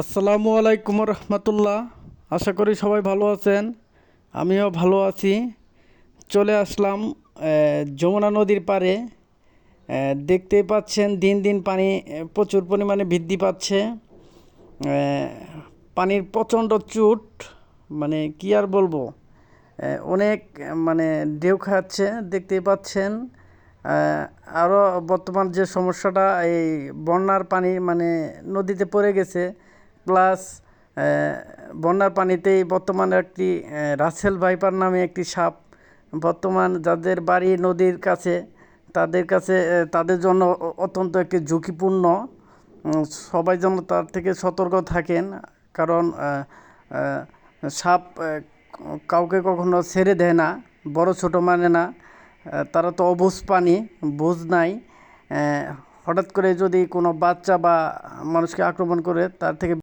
আসসালামু আলাইকুম রহমতুল্লাহ। আশা করি সবাই ভালো আছেন। আমিও ভালো আছি। চলে আসলাম যমুনা নদীর আহ, দেখতেই পাচ্ছেন দিন দিন পানি প্রচুর পরিমাণে বৃদ্ধি পাচ্ছে। পানির প্রচণ্ড চুট মানে কি আর বলব? অনেক মানে ঢেউ খাচ্ছে দেখতেই পাচ্ছেন। আরও বর্তমান যে সমস্যাটা এই বন্যার পানি মানে নদীতে পড়ে গেছে। প্লাস বন্যার পানিতেই বর্তমানে একটি রাসেল ভাইপার নামে একটি সাপ, বর্তমান যাদের বাড়ি নদীর কাছে, তাদের কাছে তাদের জন্য অত্যন্ত একটি ঝুঁকিপূর্ণ। সবাই যেন তার থেকে সতর্ক থাকেন, কারণ সাপ কাউকে কখনো ছেড়ে দেয় না, বড় ছোট মানে না তারা তো অবুঝ পানি বুঝ নাই হঠাৎ করে যদি কোনো বাচ্চা বা মানুষকে আক্রমণ করে তার থেকে